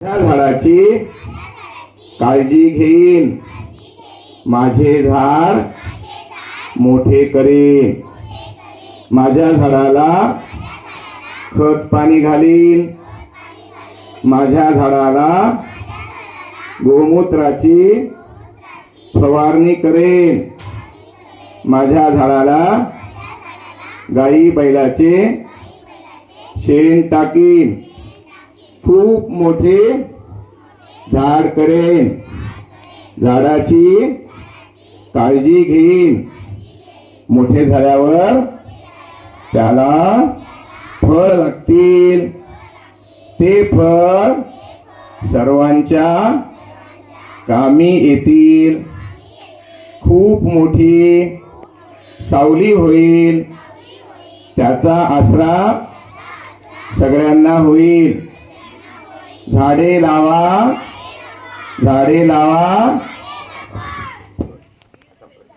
या झाडाची काळजी घेईन. माझे झाड मोठे करीन. माझ्या झाडाला खत पाणी घालीन. माझ्या झाडाला गोमूत्राची फवारणी करेन. माझ्या झाडाला गाई बैलाचे शेण टाकीन. खूप मोठे झाड करेन. झाडाची काळजी घेईन. मोठे झाल्यावर त्याला फळ लागतील. ते फळ सर्वांच्या कामी येतील. खूप मोठी सावली होईल. त्याचा आसरा सगळ्यांना होईल. झाडे लावा. झाडे लावा.